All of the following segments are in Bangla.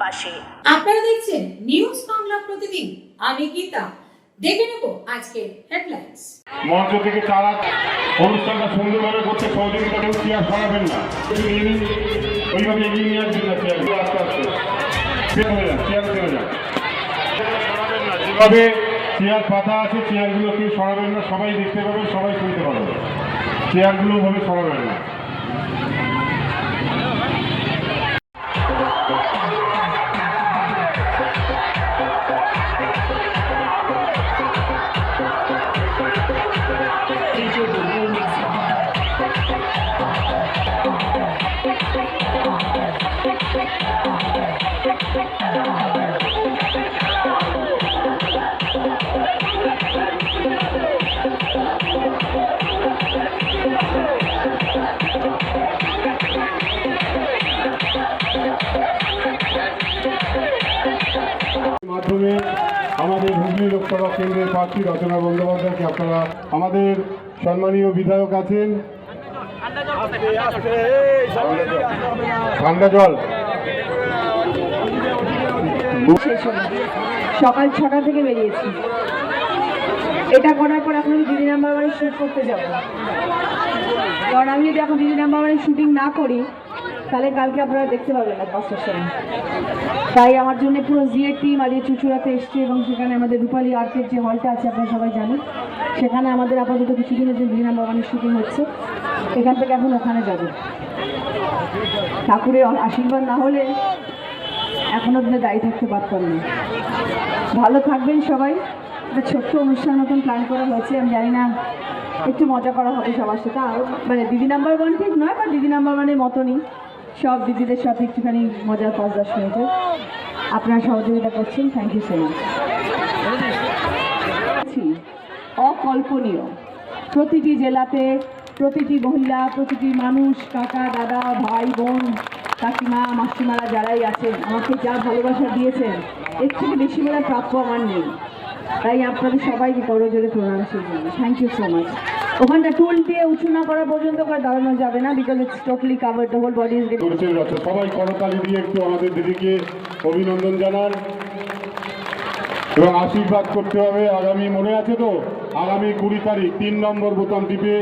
পাশে। আপনারা দেখছেন নিউজ বাংলা প্রতিদিন। আমি গীতা। দেখে নেব আজকে হেডলাইন্স মঞ্চ থেকে তারা অনুষ্ঠানটা সুন্দরভাবে করতে সহযোগিতা কেউ চেয়ার সরাবেন না? ওইভাবে এগিয়ে নিয়ে আসবেন না চেয়ারগুলো আস্তে আস্তে। চেয়ার হয়ে যান চেয়ার চলে যান না যেভাবে চেয়ার পাতা আছে চেয়ারগুলো কেউ সরাবেন না সবাই দেখতে পাবে সবাই শুনতে পারবে চেয়ারগুলো ভাবে সরাবেন না। মাধ্যমে আমাদের হুগলি লোকসভা কেন্দ্রের প্রার্থী রচনা বন্দ্যোপাধ্যায়কে আপনারা আমাদের সম্মানীয় বিধায়ক আছেন? ঠান্ডা জল। সকাল ছটা থেকে বেরিয়েছি। এটা করার পর এখন দিদি নাম্বার শ্যুট করতে যাব। কারণ আমি যদি এখন দিদি নাম্বার শুটিং না করি তাহলে কালকে আপনারা দেখতে পাবেন না পাঁচটার সময় তাই আমার জন্য পুরো জিএর টিম আজকে চুচুড়াতে এসছে এবং সেখানে আমাদের রূপালী আর্টের যে হলটা আছে, আপনারা সবাই জানেন। সেখানে আমাদের আপাতত কিছুদিনের যে নাম্বার ওয়ানের শুটিং হচ্ছে। এখান থেকে এখন ওখানে যাব। ঠাকুরের আশীর্বাদ না হলে এখনও দিনে দায়ী থাকতে পারতাম না। ভালো থাকবেন সবাই। একটা ছোট্ট অনুষ্ঠান মতন প্ল্যান করা হয়েছে। আমি জানি না, একটু মজা করা হবে সবার সাথে। আর মানে দিদি নাম্বার ওয়ান ঠিক নয় বা দিদি নাম্বার ওয়ানের মতনই। সব দিদিদের সাথে একটুখানি মজার পাঁচ দশ মিনিটে আপনারা সহযোগিতা করছেন থ্যাংক ইউ সো মাচ অকল্পনীয়। প্রতিটি জেলাতে প্রতিটি মহিলা, প্রতিটি মানুষ, কাকা, দাদা, ভাই, বোন, কাকিমা, মাসিমারা যারাই আছেন, আমাকে যা ভালোবাসা দিয়েছেন, এর থেকে বেশি বলে প্রাপ্য আমার নেই। তাই আপনাদের সবাইকে করো জোরে প্রণাম সেই জন্য থ্যাংক ইউ সো মাচ ওখানটা টুল দিয়ে উঁচু না করা পর্যন্ত করে দাঁড়ানো যাবে না because it's totally cover the whole body is সবাই করতালি দিয়ে একটু আমাদের দিদিকে অভিনন্দন জানান। এবং আশীর্বাদ করতে হবে। আগামী মনে আছে তো? আগামী কুড়ি তারিখ তিন নম্বর বোতাম টিপে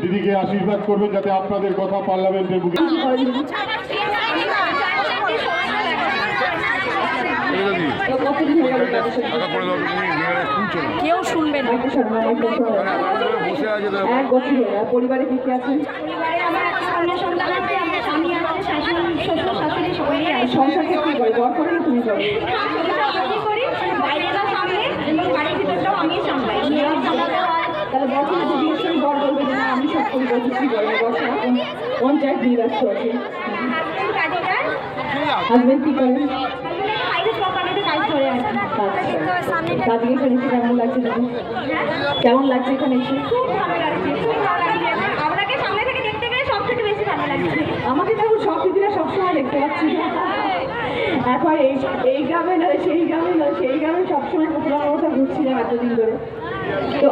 দিদিকে আশীর্বাদ করবেন যাতে আপনাদের কথা পার্লামেন্টের বুকে কতদিন হয়ে গেল তাদের সাথে? কেউ শুনবে না একটু শোনো, একটু শোনো। এক বছর গেল। পরিবারে কে সংসার কে কি করে বর করে না তুমি করো তাহলে বছর যদি এসে বর বলবে যে না আমি সব করি বলছি কি বলবে বছর এখন পঞ্চায়েত দিয়ে ব্যস্ত আছে হাজবেন্ড কি করেন আজকে এখানে কেমন লাগছে কেমন লাগছে এখানে এসে আমাকে তখন সব দিদিরা সবসময় দেখতে পাচ্ছি এখন এই এই গ্রামে নয় সেই গ্রামে নয় সেই গ্রামে সবসময় প্রোগ্রামের মতো ঘুরছিলাম এতদিন ধরে তো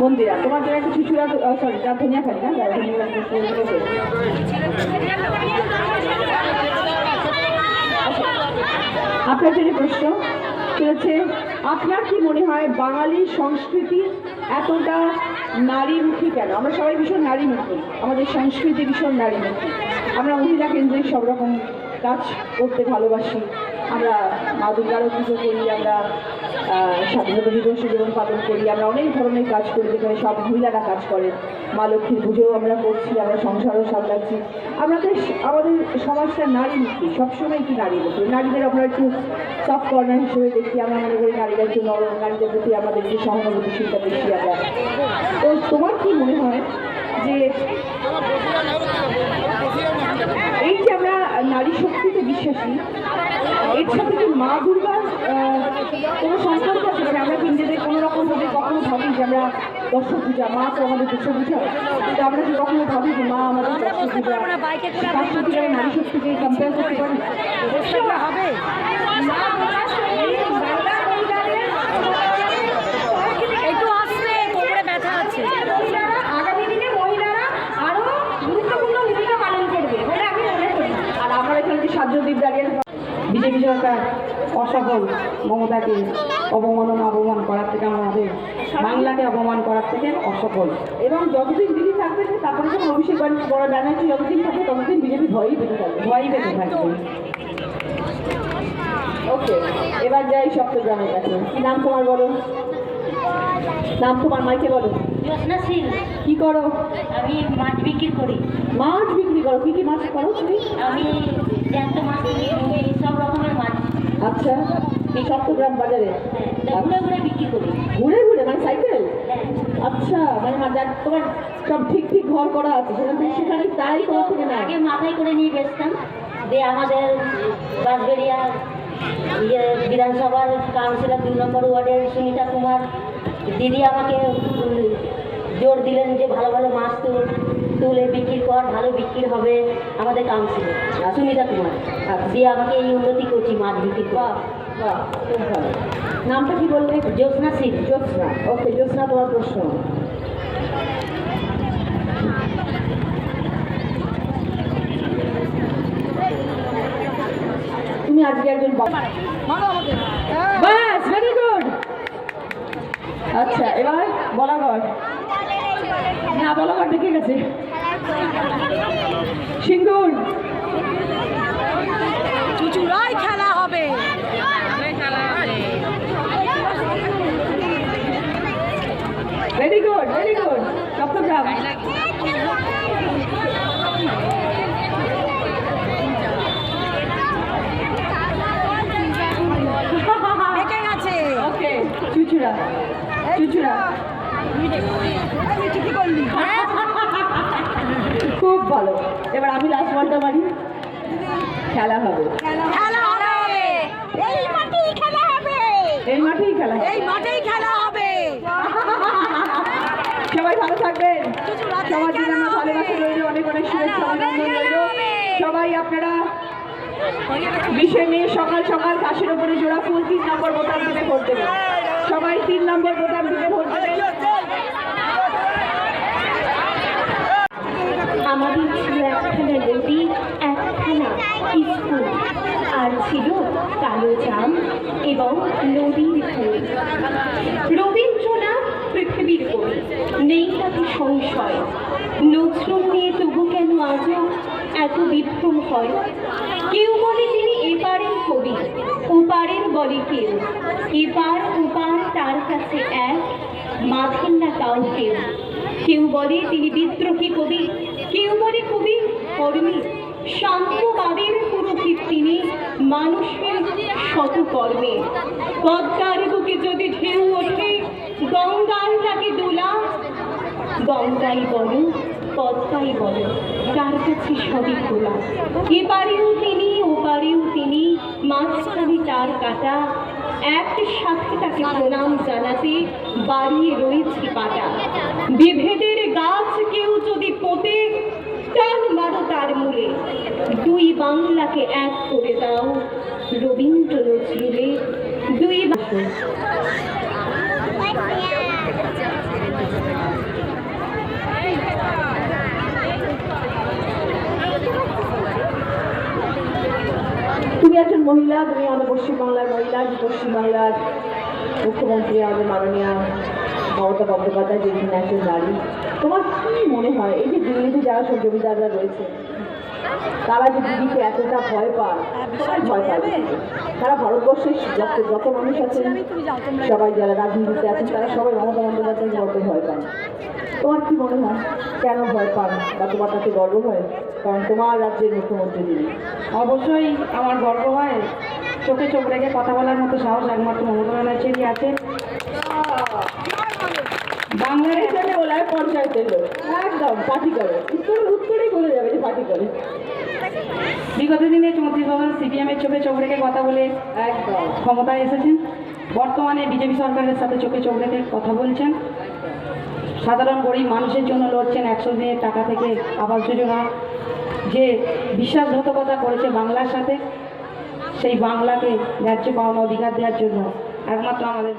মন্দিরা তোমার জন্য একটা চুচুড়া সরি ধনিয়া খালি না আপনার জন্য প্রশ্ন হচ্ছে আপনার কি মনে হয় বাঙালি সংস্কৃতি এতটা নারীমুখী কেন? আমরা সবাই ভীষণ নারীমুখী, আমাদের সংস্কৃতি ভীষণ নারীমুখী। আমরা মহিলা কেন্দ্রিক সব রকম কাজ করতে ভালোবাসি। আমরা মা দুর্গারও পুজো করি, আমরা স্বাধীনতা দিবস জীবন পালন করি, আমরা অনেক ধরনের কাজ করি, যেখানে সব মহিলারা কাজ করে মা লক্ষ্মীর পুজোও আমরা করছি, আমরা সংসারও সামলাচ্ছি। আমাদের আমাদের সমাজটা নারী নারীমুখী সবসময় কি নারীমুখী নারীদের আমরা একটু সফট কর্নার হিসেবে দেখি, আমরা মনে করি নারীরা একটু নরম, নারীদের প্রতি আমাদের যে সহানুভূতিশীলতা বেশি আমরা। তো তোমার কি মনে হয় যে এই যে আমরা নারী শক্তিতে বিশ্বাসী এর সাথে কি মা দুর্গার কোনো সম্পর্ক আছে? মানে আমরা কোনো রকম কখনো ভাবি যে আমরা দর্শক পূজা মা তো আমাদের দশ পূজা। কিন্তু আমরা কখনো ভাবি যে মা আমাদের দর্শক পূজা? তার সাথে আমরা নারী শক্তিকে কম্পেয়ার করতে পারি? হবে। একটু আসলে দিদি অসফল মমতাকে অবমাননা অপমান করার থেকে আমাদের বাংলাকে অপমান করার থেকে অসফল। এবং যতদিন দিদি থাকবে, তারপরে যখন অভিষেক বড় ব্যানার্জি যতদিন থাকবে, ততদিন বিজেপি ভয়ই পেতে থাকবে। ভয়ই পেতে থাকবে। ওকে, এবার যাই সপ্তগ্রামের কাছে। কি নাম তোমার বলো? নাম তোমার মাইকে বলো? জ্যোৎস্না কি করো? আমি মাছ বিক্রি করি। মাছ বিক্রি করো? কি কি মাছ করো তুমি? আমি জ্যান্ত মাছ সব রকমের মাছ। আচ্ছা এই সপ্তগ্রাম বাজারে? হ্যাঁ, ঘুরে ঘুরে বিক্রি করি। ঘুরে ঘুরে মানে সাইকেল? হ্যাঁ। আচ্ছা মানে তোমার সব ঠিক ঠিক ঘর করা আছে সেখান সেখানে তাই করা থেকে না আগে মাথায় করে নিয়ে বেচতাম। দিয়ে আমাদের বাঁশবেড়িয়া ইয়ে বিধানসভার কাউন্সিলর দুই নম্বর ওয়ার্ডের সুনিতা কুমার দিদি আমাকে দিলেন যে ভালো ভালো মাছ তুল তুলে বিক্রি কর ভালো বিক্রি হবে আমাদের কাউন্সিলর সুনিতা কুমার দিয়ে আমাকে এই উন্নতি করছি মাছ বিক্রি ভালো। নামটা কি বললে? জ্যোৎস্না সিং। জ্যোৎস্না ওকে জ্যোৎস্না তোমার প্রশ্ন। তুমি আজকে একজন বাস ভেরি গুড আচ্ছা এবার বলাগড় না আমার দেখে গেছে। সিঙ্গুর। চুচুড়াই খেলা হবে। Very good very good Chattogram দেখে গেছে ওকে চুচুড়া চুচুড়া কি করলি খুব ভালো। এবার আমি লাস্ট বলটা মারি। খেলা হবে। খেলা হবে। এই মাঠেই খেলা হবে। এই মাঠেই খেলা এই মাঠেই খেলা হবে। সবাই ভালো থাকবেন। সবার জন্য আমার ভালোবাসা রইল অনেক অনেক শুভেচ্ছা অভিনন্দন রইল। সবাই আপনারা বিশে মে সকাল সকাল কাশের ওপরে জোড়া ফুল তিন নম্বর বোতাম টিপে ভোট দেবেন। সবাই তিন নম্বর বোতাম টিপে ভোট দেবেন আমাদের ছিল নদী একখানা স্কুল। আর ছিল কালো জাম এবং নদীর ফুল রবীন্দ্রনাথ পৃথিবীর কবি নেই তাতে সংশয়। নজরুল নিয়ে তবু কেন আজও এত বিভ্রম হয়? কেউ বলে তিনি এপারের কবি, ওপারের বলে কেউ। এপার ওপার তার কাছে এক মাথেন না কাউ কেউ। কেউ বলে তিনি বিদ্রোহী কবি, কেউ বলে কবি কর্মী শান্তবাদের পুরোহিত তিনি মানুষের শত কর্মে পদ্মার বুকে যদি ঢেউ ওঠে, গঙ্গার লাগে দোলা। গঙ্গাই বলো, পদ্মাই বলো তার কাছে সবই খোলা। এপারেও তিনি, ওপারেও তিনি, মাঝখানে তার কাটা। একসাথে তাকে প্রণাম জানাতে বাড়িয়ে রয়েছে পাটা। বিভেদের গাছ কেউ যদি পোতে টান মারো তার মূলে। দুই বাংলাকে এক করে দাও রবীন্দ্র নজরুলে দুই তুমি একজন মহিলা, তুমি আমাদের পশ্চিমবাংলার মহিলা পশ্চিমবাংলার মুখ্যমন্ত্রী আমাদের মাননীয় মমতা বন্দ্যোপাধ্যায় যিনি একজন নারী তোমার কি মনে হয়? এই যে দিল্লিতে যারা সব জমিদাররা রয়েছে তারা যে দিদিকে এতটা ভয় পায় সবাই ভয় পায় তারা ভারতবর্ষের যত যত মানুষ আছেন সবাই যারা রাজনীতিতে আছেন তারা সবাই মমতা বন্দ্যোপাধ্যায়কে বড্ড ভয় পান তোমার কি মনে হয়? কেন ভয় পান? বা তোমার তাতে গর্ব হয়? কারণ তোমার রাজ্যের মুখ্যমন্ত্রী তিনি। অবশ্যই আমার গর্ব হয়। চোখে চোখ রেখে কথা বলার মতো সাহস একমাত্র মমতা ব্যানার্জিরই আছে। বাংলার বলা হয় পঞ্চায়েতের লোক। একদম, পার্টি করে। উত্তর উত্তরেই বলে যাবে যে পার্টি করে। বিগত দিনে চৌত্রিশ বছর সিপিএমের চোখে চোখ রেখে কথা বলে, একদম, ক্ষমতায় এসেছেন। বর্তমানে বিজেপি সরকারের সাথে চোখে চোখ রেখে কথা বলছেন। সাধারণ গরিব মানুষের জন্য লড়ছেন একশো দিনের টাকা থেকে আবাস যোজনা। যে বিশ্বাসঘাতকতা করেছে বাংলার সাথে সেই বাংলাকে ন্যায্য পাওনা অধিকার দেওয়ার জন্য একমাত্র আমাদের